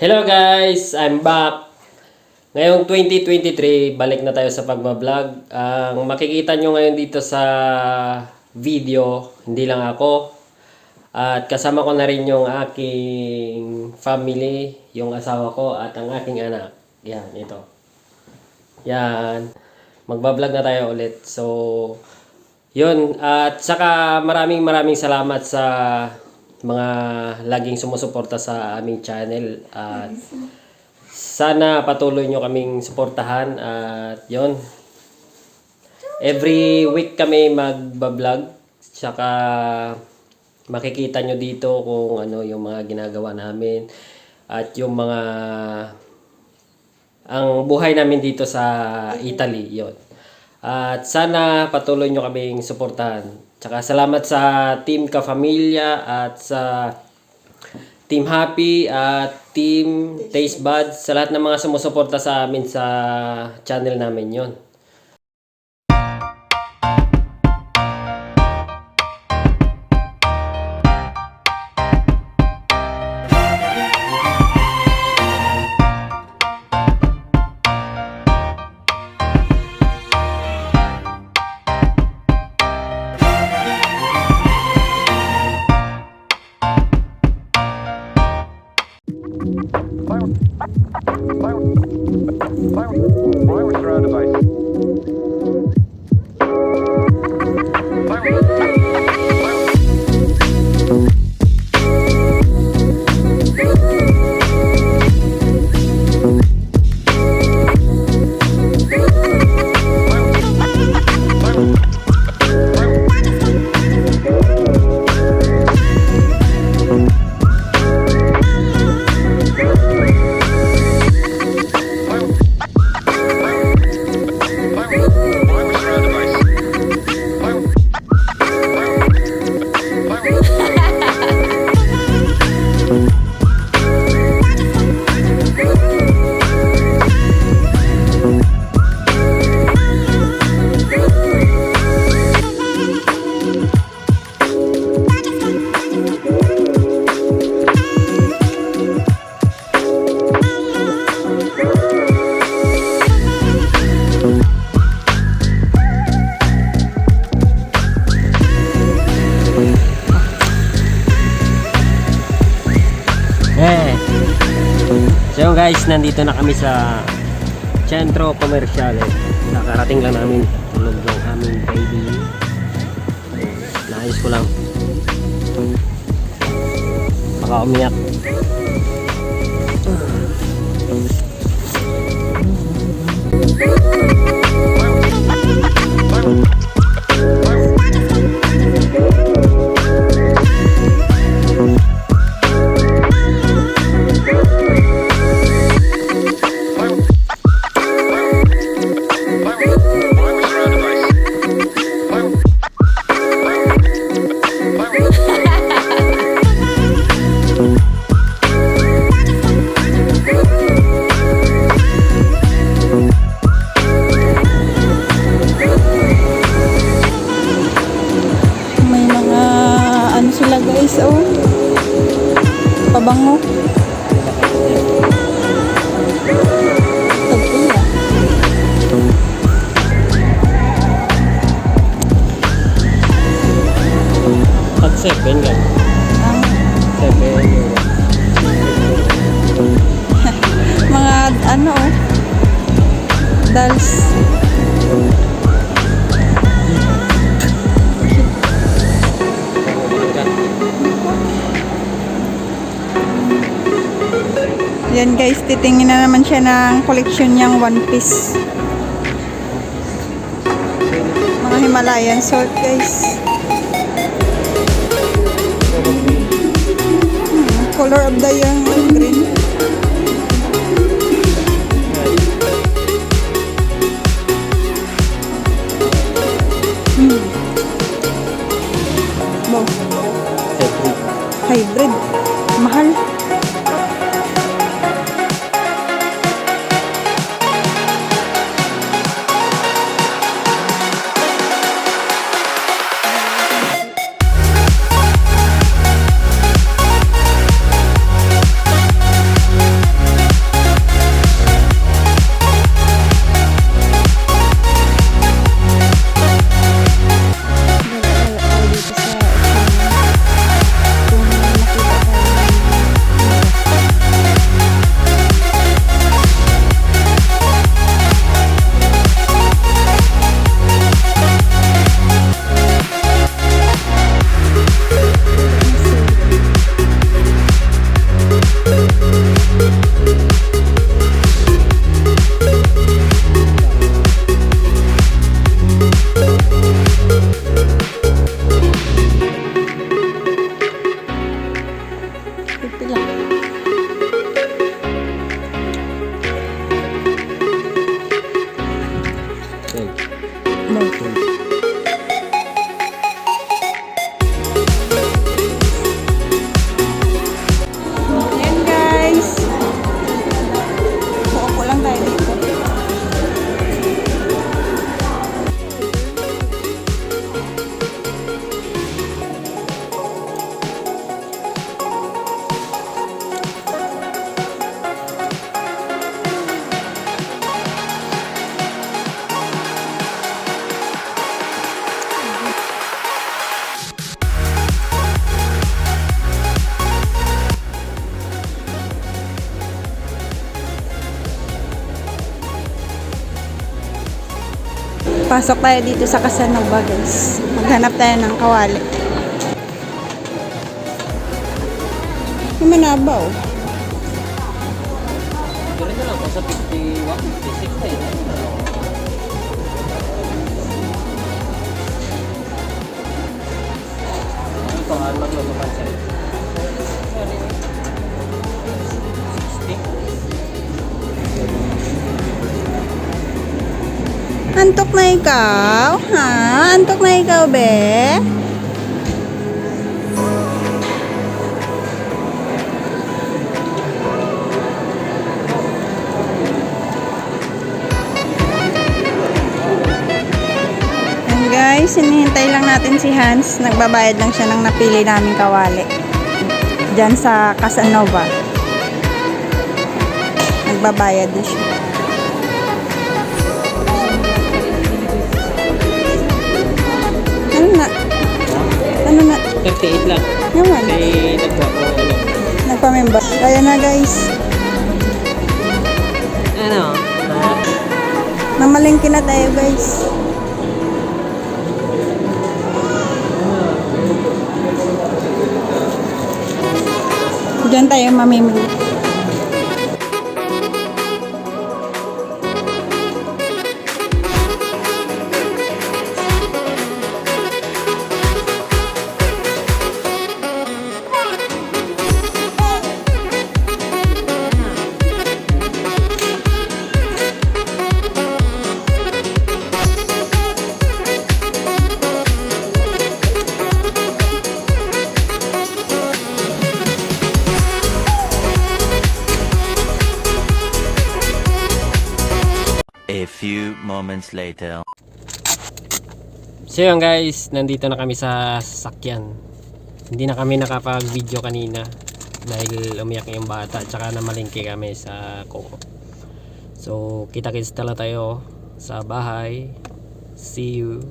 Hello guys, I'm back. Ngayong 2023, balik na tayo sa pagbablog. Ang makikita nyo ngayon dito sa video, hindi lang ako. At kasama ko na rin yung aking family, yung asawa ko at ang aking anak. Yan, ito. Yan. Magbablog na tayo ulit. So, yun. At saka maraming maraming salamat sa mga laging sumusuporta sa aming channel. At sana patuloy nyo kaming suportahan. At yun. Every week kami magbablog. Saka makikita nyo dito kung ano yung mga ginagawa namin. At yung mga ang buhay namin dito sa Italy, yon. At sana patuloy nyo kaming suportahan. Tsaka salamat sa Team Ka-Familia at sa Team Happy at Team Taste Buds. Sa lahat ng mga sumusuporta sa amin sa channel namin yon. Guys, nandito na kami sa Centro Comercial. Nakarating lang namin tulog yung aming baby. Naayos ko lang. Baka umiyak. Why Yan guys, titingin na naman siya ng collection niyang One Piece. Mga Himalayan salt guys. Hmm, color of the yung green. Pasok tayo dito sa Casanova guys. Maghanap tayo ng kawali. Manabaw. Pero na lang, sa 51, 56 na Antok na ikaw? Ha? Antok na ikaw, be? And guys, hinihintay lang natin si Hans. Nagbabayad lang siya ng napili naming kawali. Diyan sa Casanova. Nagbabayad na siya. 58 lang. Naman. Kay nagpa ko oh, ano. Nagpa-member. Kaya na guys. Ano? Mamalingki na tayo guys. Diyan tayo mamimili. Few moments later. So yun guys, nandito na kami sa sasakyan. Hindi na kami nakapag-video kanina dahil umiyak yung bata at saka namalingki kami sa Coco. So kita-kits tala tayo sa bahay. See you.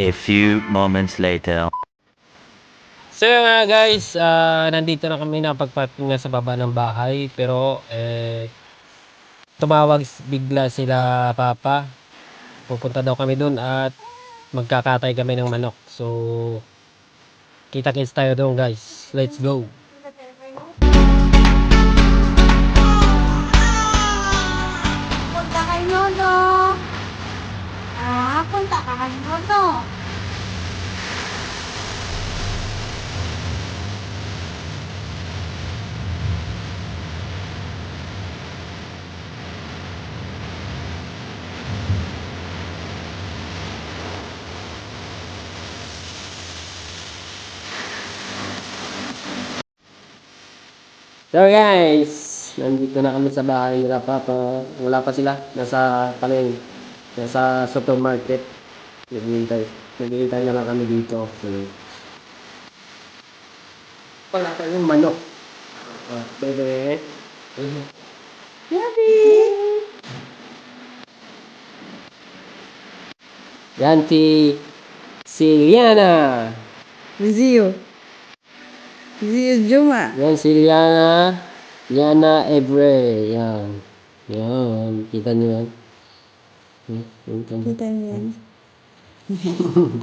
A few moments later. So yun nga guys, ah, nandito na kami napagparking na sa baba ng bahay pero eh tumawag bigla sila papa. Pupunta daw kami dun at magkakatay kami ng manok. So kita-kits tayo doon guys. Let's go. Ah, punta ka kay Nono. So guys, nandito na kami sa bahay nila Papa. Wala pa sila. Nasa kami, nasa supermarket. Naghihintay. Naghihintay na lang kami dito. Hmm. Wala pa yung manok. Ah, bebe. Yummy! Yan si... Si Liana. Zio. Zio Juma. Yan si Liana. Liana Ebre. Yan. Yan. Kita niyo yan. Kita niyo yan.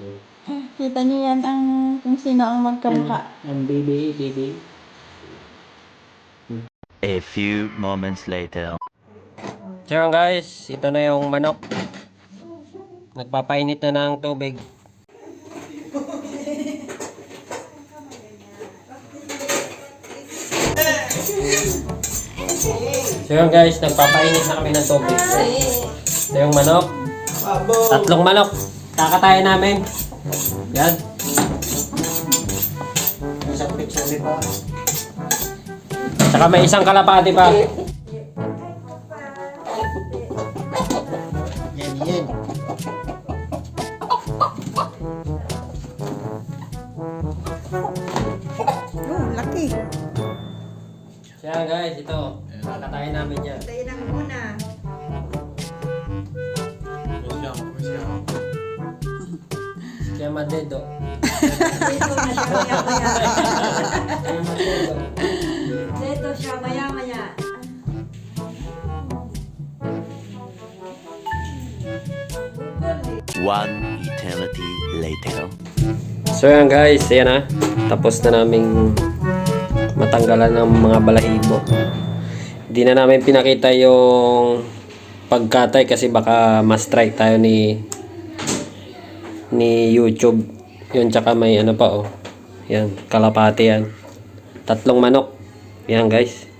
Eh, kita niyo yan ang kung sino ang magkamukha. Ang baby, baby. Hmm. A few moments later. So guys, ito na yung manok. Nagpapainit na ng tubig. Thank you. So yun guys, nagpapainit na kami ng tubig. Ito yung manok. Tatlong manok. Kakatayin namin. Yan. Saka may isang kalapati pa. Madedo. Dito na siya maya-maya. Siya. One eternity later. So yan guys, yan na. Tapos na naming matanggalan ng mga balahibo. Hindi na namin pinakita yung pagkatay kasi baka ma-strike tayo ni ni YouTube. Yun tsaka may ano pa oh. Yan, kalapati yan. Tatlong manok. Yan guys.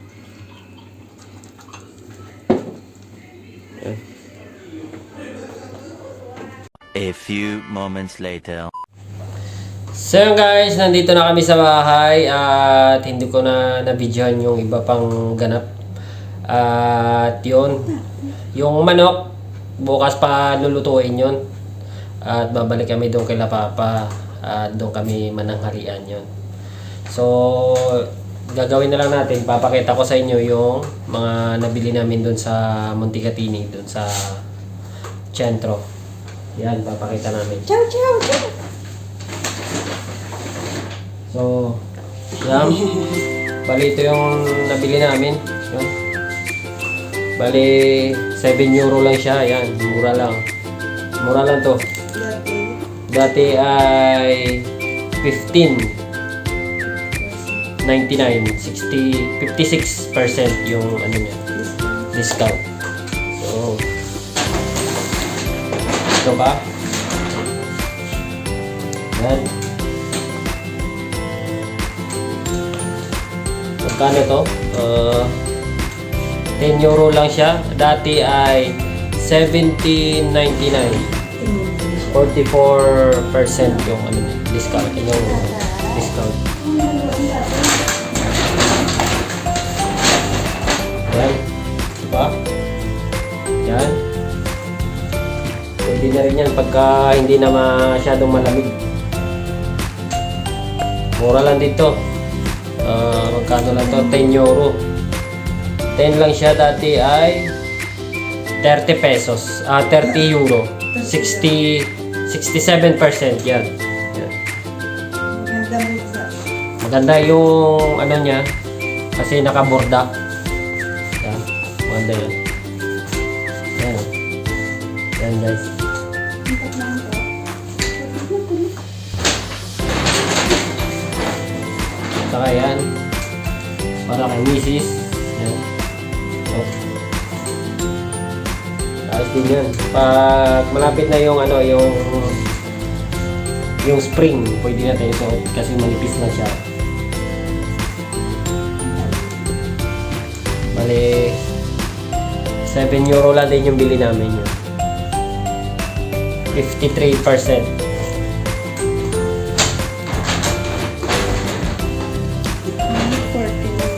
A few moments later. So yun guys, nandito na kami sa bahay at hindi ko na nabidyohan yung iba pang ganap. At yun, yung manok, bukas pa lulutuin yun. At babalik kami doon kay La Papa at doon kami mananghalian yun. So, gagawin na lang natin, papakita ko sa inyo yung mga nabili namin doon sa Monticatini, doon sa Centro. Yan, papakita namin. Ciao, ciao, ciao. So, yan. Bali, ito yung nabili namin. Yan. Bali, 7 euro lang siya. Yan, mura lang. Mura lang to. Dati ay 15. 99. 60, 56% yung ano niya. Discount. So, ito ba? Yan. Magkano to? Uh, 10 euro lang siya. Dati ay 17.99. 44% yung ano discount. Yung discount. Yan. Diba? Yan. Pwede na rin yan pagka hindi na masyadong malamig. Mura lang dito. Ah, magkano lang to? 10 euro. 10 lang siya dati ay 30 pesos. Ah, 30 euro. 60 67% yan. yan. Maganda yung ano niya kasi nakaborda. Yan. Maganda yan. Yan. Yan guys. Saka yan. Para kay misis. Ayos din yan. Pag malapit na yung ano, yung yung spring, pwede natin isuot kasi manipis na siya. Bali, 7 euro lang din yung bili namin yun. 53%.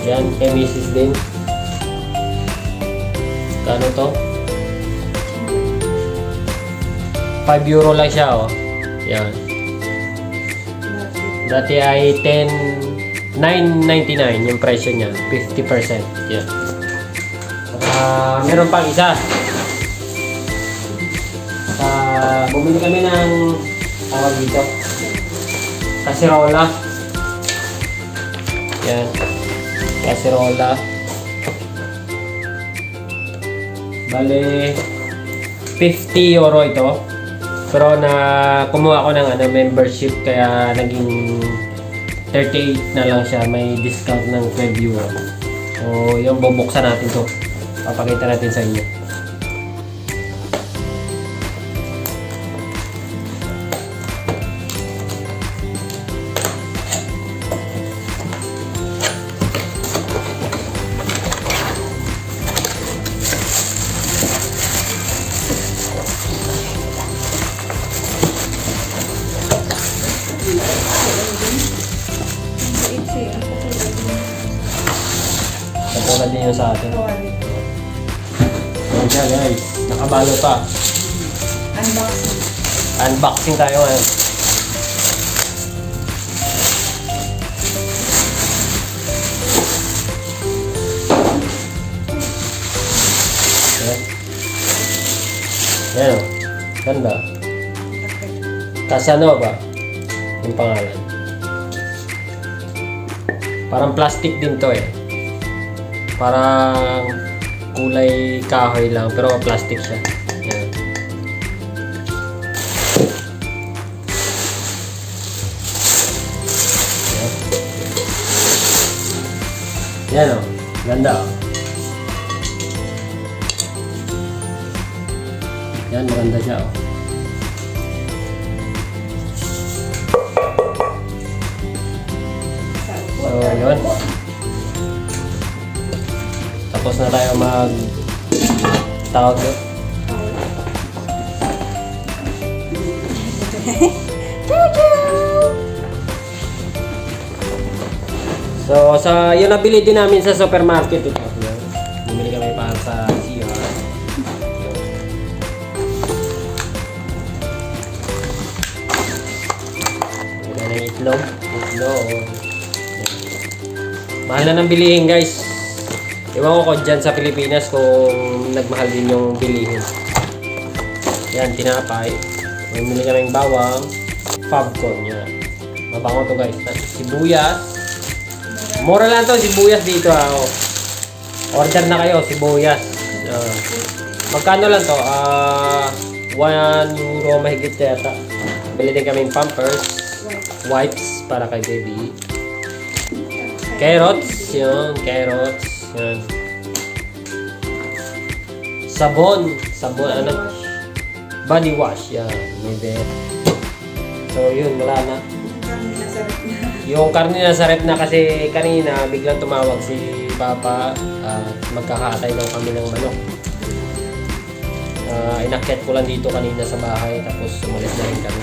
Yan, kay Mrs. din. Kano to? 5 euro lang siya, oh. Yan. Dati ay 10... 9.99 yung presyo niya. 50%. Yan. Ah, meron pang isa. Ah, bumili kami ng tawag dito. Kasirola. Yan. Kasirola. Bale, 50 euro ito. Pero na kumuha ko ng ano, membership kaya naging 38 na lang siya. May discount ng 12 euro. So, yung bubuksan natin to. Papakita natin sa inyo. Din yun sa atin. Ayan siya guys. Nakabalo pa. Unboxing. Unboxing tayo ngayon. Ayan. Ayan o. Ganda. Tapos ano ba? Yung pangalan. Parang plastic din to eh. Parang kulay kahoy lang pero plastic siya. Ayan. Yan o. Ganda o. Yan, maganda siya o. So, yun. Tapos na tayo mag tawag doon. So, sa yun nabili din namin sa supermarket ito. Yan. Bumili kami para sa CR. Yun. Bumili ng itlog. Itlog. Yan. Mahal na ng bilihin guys. Ewan ko dyan sa Pilipinas kung nagmahal din yung bilihin. Yan, tinapay. Bumili kami ng bawang. Fabcon, yan. Mabango to guys. Tapos sibuyas. Mura lang to, sibuyas dito ah. oh. Order na kayo, sibuyas. Ah. magkano lang to? Ah, 1 euro mahigit yata. Bili din kaming pampers, wipes para kay baby. Carrots, yun, carrots, yun. Sabon, sabon, ano? Body wash, yan, may bet. So, yun, wala na. Yung karne na sa rep na kasi kanina biglang tumawag si Papa at magkakatay daw kami ng manok. Uh, inakyat ko lang dito kanina sa bahay tapos umalis na rin kami.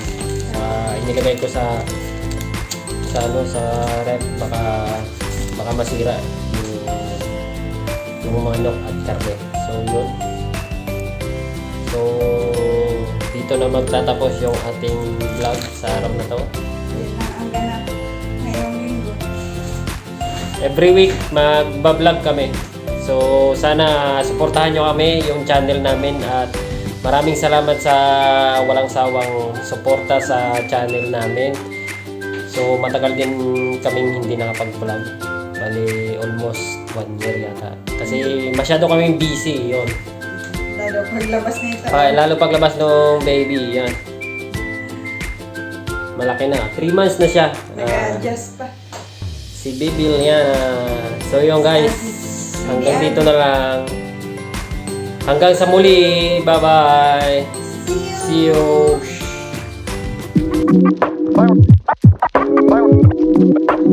Uh, inilagay ko sa sa ano sa rep baka baka masira yung manok at karne. So yun. So dito na magtatapos yung ating vlog sa araw na to. Ang ganap ngayong linggo. Every week magbablog kami. So sana suportahan nyo kami yung channel namin at maraming salamat sa walang sawang suporta sa channel namin. So matagal din kaming hindi nakapag-vlog. Bali almost one year yata. Kasi masyado kaming busy yon. Lalo paglabas nito. Pa, lalo paglabas ng baby, yan. Malaki na. 3 months na siya. Ah, Nag-adjust pa. Si Bibil yan. So yun guys, hanggang dito na lang. Hanggang sa muli. Bye-bye. See you. Fire. Fire.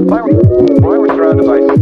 Fire.